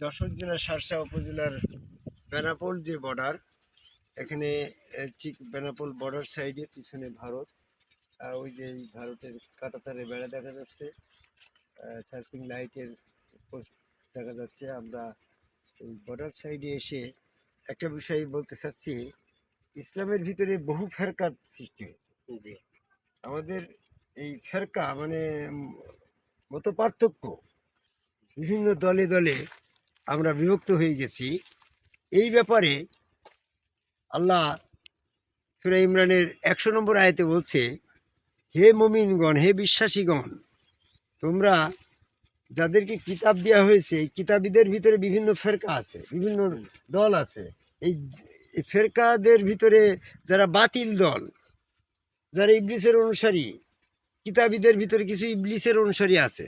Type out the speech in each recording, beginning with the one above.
যশোর জেলার শার্শা উপজেলার বেনাপোল যে বর্ডার এখানে ঠিক বেনাপোল বর্ডার সাইডে পিছনে ভারত। ওই যে এই ভারতের কাটাতারে বেড়া দেখা যাচ্ছে। সার্চিং লাইটের পোস্ট দেখা যাচ্ছে। আমরা এই বর্ডার সাইডে এসে একটা বিষয় বলতে চাচ্ছি ইসলামের ভিতরে বহু ফেরকাত সৃষ্টি হয়েছে। জি। আমাদের এই ফেরকা মানে মত পার্থক্য বিভিন্ন দলে দলে আমরা বিভক্ত হয়ে গেছি। এই ব্যাপারে আল্লাহ সুরা ইমরানের একশো নম্বর আয়তে বলছে, হে মমিনগণ, হে বিশ্বাসীগণ, তোমরা যাদেরকে কিতাব দেওয়া হয়েছে, এই কিতাবীদের ভিতরে বিভিন্ন ফেরকা আছে, বিভিন্ন দল আছে। এই ফেরকাদের ভিতরে যারা বাতিল দল, যারা ইবলিসের অনুসারী, কিতাবীদের ভিতরে কিছু ইবলিসের অনুসারী আছে,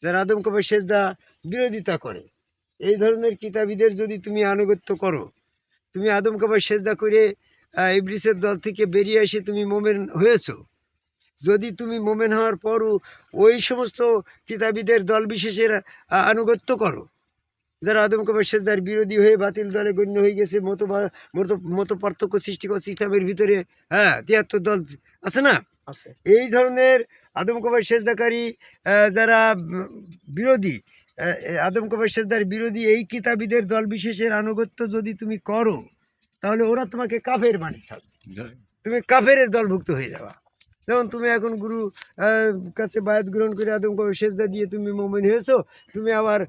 যারা আদম কবে সেজদা বিরোধিতা করে। এই ধরনের কিতাবীদের যদি তুমি আনুগত্য করো তুমি আদম কবে সেজদা করে ইবলিসের দল থেকে বেরিয়ে এসে তুমি মোমেন হয়েছো। যদি তুমি মোমেন হওয়ার পরও ওই সমস্ত কিতাবীদের দল বিশেষের আনুগত্য করো যারা আদম কবে সেজদার বিরোধী হয়ে বাতিল দলে গণ্য হয়ে গেছে মতো মতো মতো পার্থক্য সৃষ্টি করছে ইসলামের ভিতরে হ্যাঁ তিয়াত্তর দল আছে না? আছে। এই ধরনের আদম কবাই সেজদাকারী যারা বিরোধী আদম সেজদার বিরোধী এই কিতাবীদের দল বিশেষের আনুগত্য যদি তুমি করো তাহলে ওরা তোমাকে কাফের মানে ছাড়বে। তুমি কাফের দলভুক্ত হয়ে যাবা। যেমন তুমি এখন গুরু কাছে বায়াত গ্রহণ করে আদম সেজদা দিয়ে তুমি মোমেন হয়েছো? তুমি আবার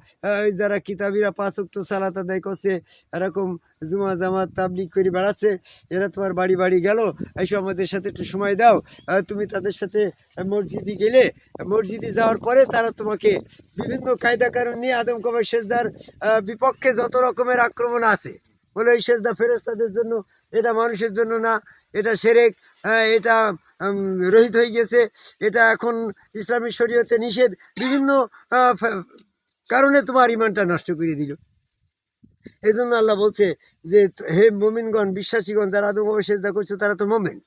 ওই যারা কিতাবীরা পাঁচক্ত সালাত আদায় করছে, এরকম জুমা, জামাত তাবলিক করে বেড়াচ্ছে, এরা তোমার বাড়ি বাড়ি গেল। এসো আমাদের সাথে একটু সময় দাও। তুমি তাদের সাথে মসজিদে গেলে, মসজিদে যাওয়ার পরে তারা তোমাকে বিভিন্ন কায়দা কারণ নিয়ে আদম কবার সেজদার বিপক্ষে যত রকমের আক্রমণ আছে বলে এই সেজদা ফেরেস্তাদের জন্য এটা মানুষের জন্য না এটা সেরেক হ্যাঁ, এটা রহিত হয়ে গেছে এটা এখন ইসলামী শরীয়তে নিষেধ বিভিন্ন কারণে তোমার ইমানটা নষ্ট করে দিল। এই জন্য আল্লাহ বলছে যে হে মোমিনগণ বিশ্বাসীগণ যারা কবে সেজদা করছে তারা তো মোমেন।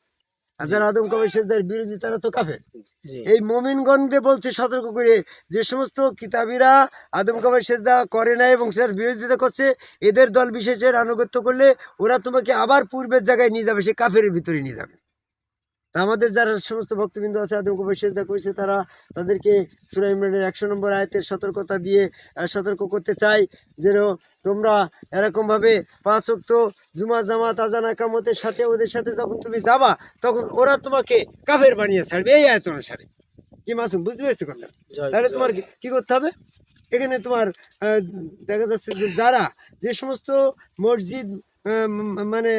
আর যারা আদম কবে সেজদার বিরোধী তারা তো কাফের। এই মোমিনগণকে বলছে সতর্ক করে যে সমস্ত কিতাবিরা আদম কাবার সেজদা করে না এবং সেটার বিরোধিতা করছে এদের দল বিশেষের আনুগত্য করলে ওরা তোমাকে আবার পূর্বের জায়গায় নিয়ে যাবে সে কাফের ভিতরে নিয়ে যাবে। আমাদের যারা সমস্ত ভক্তবৃন্দ আছে আদম কাবার সেজদা করেছে তারা তাদেরকে সুরা ইমরানের একশো নম্বর আয়তের সতর্কতা দিয়ে সতর্ক করতে চাই যেন তোমরা এরকমভাবে পাঁচ অক্ত জুমা জামা আজান একামতের সাথে ওদের সাথে যখন তুমি যাবা তখন ওরা তোমাকে কাফের বানিয়ে ছাড়বে এই আয়ত অনুসারে। কি মাসুম বুঝতে পেরেছ কথা তাহলে তোমার কি- করতে হবে? এখানে তোমার দেখা যাচ্ছে যে যারা যে সমস্ত মসজিদ মানে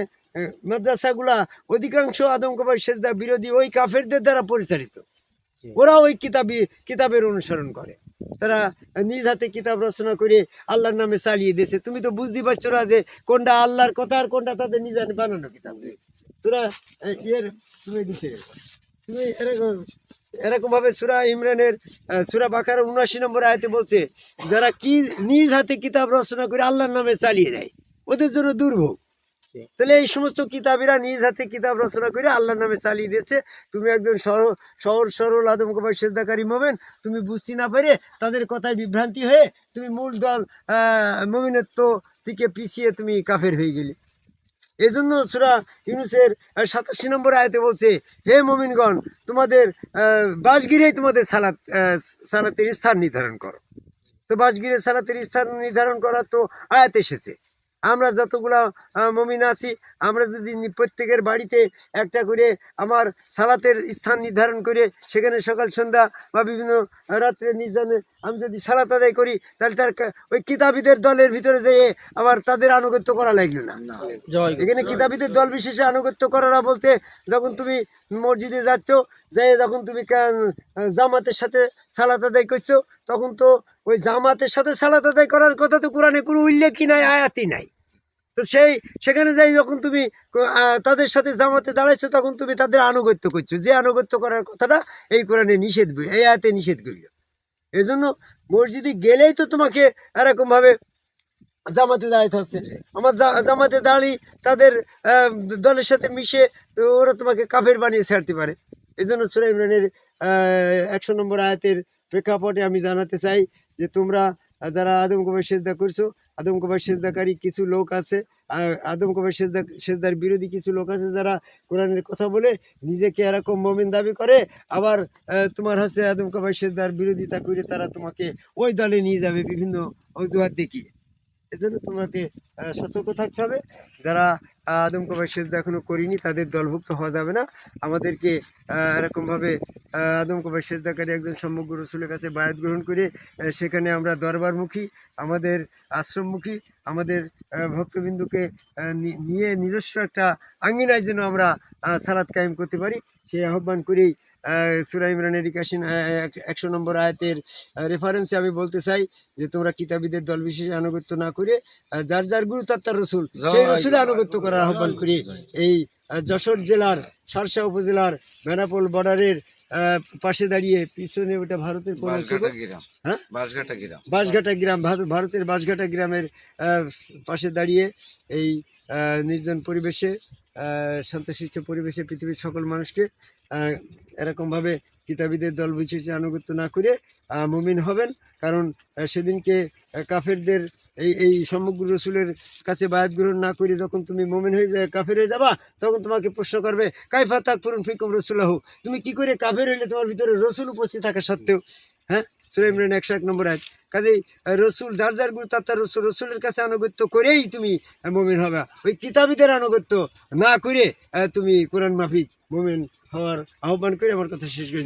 মাদ্রাসাগুলা অধিকাংশ আদম কবার সেজদা বিরোধী ওই কাফেরদের দ্বারা পরিচালিত। ওরা ওই কিতাবি কিতাবের অনুসরণ করে। তারা নিজ হাতে কিতাব রচনা করে আল্লাহর নামে চালিয়ে দিয়েছে। তুমি তো বুঝতে পারছ না যে কোনটা আল্লাহর কথা আর কোনটা তাদের নিজের বানানো কিতাব। তোরা ইয়ের তুমি দিতে তুমি এরকম এরকম ভাবে সুরা ইমরানের সুরা বাকার উনআশি নম্বর আয়তে বলছে যারা কি নিজ হাতে কিতাব রচনা করে আল্লাহর নামে চালিয়ে দেয় ওদের জন্য দুর্ভোগ। তাহলে এই সমস্ত কিতাবিরা নিজ হাতে কিতাব রচনা করে আল্লাহর নামে চালিয়ে দিয়েছে। তুমি একজন সহজ সরল আদম কবার সেজদাকারী মোমেন, তুমি বুঝতে না পেরে তাদের কথায় বিভ্রান্তি হয়ে তুমি মূল দল মোমিনত্ব থেকে পিছিয়ে তুমি কাফের হয়ে গেলে। এই জন্য সুরা ইউনুসের সাতাশি নম্বর আয়তে বলছে, হে মমিনগণ, তোমাদের বাসগিরেই তোমাদের সালাত সালাতের স্থান নির্ধারণ করো। তো বাসগিরে সালাতের স্থান নির্ধারণ করা তো আয়াত এসেছে। আমরা যতগুলা মমিন আছি আমরা যদি প্রত্যেকের বাড়িতে একটা করে আমার সালাতের স্থান নির্ধারণ করে সেখানে সকাল সন্ধ্যা বা বিভিন্ন রাত্রে নির্জনে আমি যদি সালাত আদায় করি তাহলে তার ওই কিতাবীদের দলের ভিতরে যেয়ে আবার তাদের আনুগত্য করা লাগল না। জয় এখানে কিতাবীদের দল বিশেষে আনুগত্য করা না বলতে যখন তুমি মসজিদে যাচ্ছ যাই যখন তুমি জামাতের সাথে সালাত আদায় করছ তখন তো ওই জামাতের সাথে সালাত আদায় করার কথা তো কোরআনে কোনো উল্লেখই নাই, আয়াতই নাই। তো সেই, সেখানে যাই যখন তুমি তাদের সাথে জামাতে দাঁড়াইছো, তখন তুমি তাদের আনুগত্য করছ। যে আনুগত্য করার কথাটা এই কোরআনে নিষেধ করি এই আয়াতে নিষেধ করিল। এই জন্য মসজিদে গেলেই তো তোমাকে এরকমভাবে জামাতে দাঁড়াইতে হচ্ছে। আমার জামাতে দাঁড়িয়ে তাদের দলের সাথে মিশে ওরা তোমাকে কাফের বানিয়ে ছাড়তে পারে। এই জন্য সুরা ইমরানের একশো নম্বর আয়াতের প্রেক্ষাপটে আমি জানাতে চাই যে তোমরা যারা আদম কবার সেজদা করছ, আদম কবার সেজদাকারী কিছু লোক আছে, আর আদম কবার সেজদা, সেজদার বিরোধী কিছু লোক আছে যারা কোরআনের কথা বলে, নিজেকে এরকম মমিন দাবি করে, আবার তোমার হচ্ছে আদম কবার সেজদার বিরোধিতা করে তারা তোমাকে ওই দলে নিয়ে যাবে বিভিন্ন অজুহাত দেখিয়ে। এজন্য তোমাকে সতর্ক থাকতে হবে। যারা আদম কবার সেজদা এখনও করিনি তাদের দলভুক্ত হওয়া যাবে না। আমাদেরকে এরকমভাবে আদম কবার সেজদাকারী একজন সমগ্র রসুলের কাছে বায়াত গ্রহণ করে সেখানে আমরা দরবারমুখী আমাদের আশ্রমমুখী আমাদের ভক্তবিন্দুকে নিয়ে নিজস্ব একটা আঙ্গিনায় যেন আমরা সালাত কায়েম করতে পারি। সেই আহ্বান করেই সুরা ইমরানের একাশি একশো নম্বর আয়াতের রেফারেন্সে আমি বলতে চাই যে তোমরা কিতাবীদের দল বিশেষে আনুগত্য না করে যার যার গুরু রসুল সেই রসুলে আনুগত্য করার আহ্বান করি এই যশোর জেলার সারসা উপজেলার বেনাপোল বর্ডারের পাশে দাঁড়িয়ে পিছনে ওটা ভারতের কোন বাঁশঘাটা গ্রাম। হ্যাঁ? বাঁশঘাটা গ্রাম। ভারত- ভারতের বাঁশঘাটা গ্রামের পাশে দাঁড়িয়ে এই নির্জন পরিবেশে শান্তশিষ্ট পরিবেশে পৃথিবীর সকল মানুষকে এরকমভাবে কিতাবীদের দল বিশেষে আনুগত্য না করে মুমিন হবেন। কারণ সেদিনকে কাফেরদের এই এই সমগ্র রসুলের কাছে বায়াত গ্রহণ না করে যখন তুমি মোমেন হয়ে যায়, কাফের হয়ে যাবা, তখন তোমাকে প্রশ্ন করবে, কাইফা তাক ফুরুন ফিকুম রসুল্লাহ তুমি কি করে কাফের হইলে তোমার ভিতরে রসুল উপস্থিত থাকা সত্ত্বেও? হ্যাঁ? সুরাইমরান একশো এক নম্বর আয়াত। কাজেই রসুল, যার যার গুরু, তার তার রসুল, রসুলের কাছে আনুগত্য করেই তুমি মোমেন হবে। ওই কিতাবীদের আনুগত্য না করে তুমি কোরআন মাফিক মোমেন হওয়ার আহ্বান করে আমার কথা শেষ করি।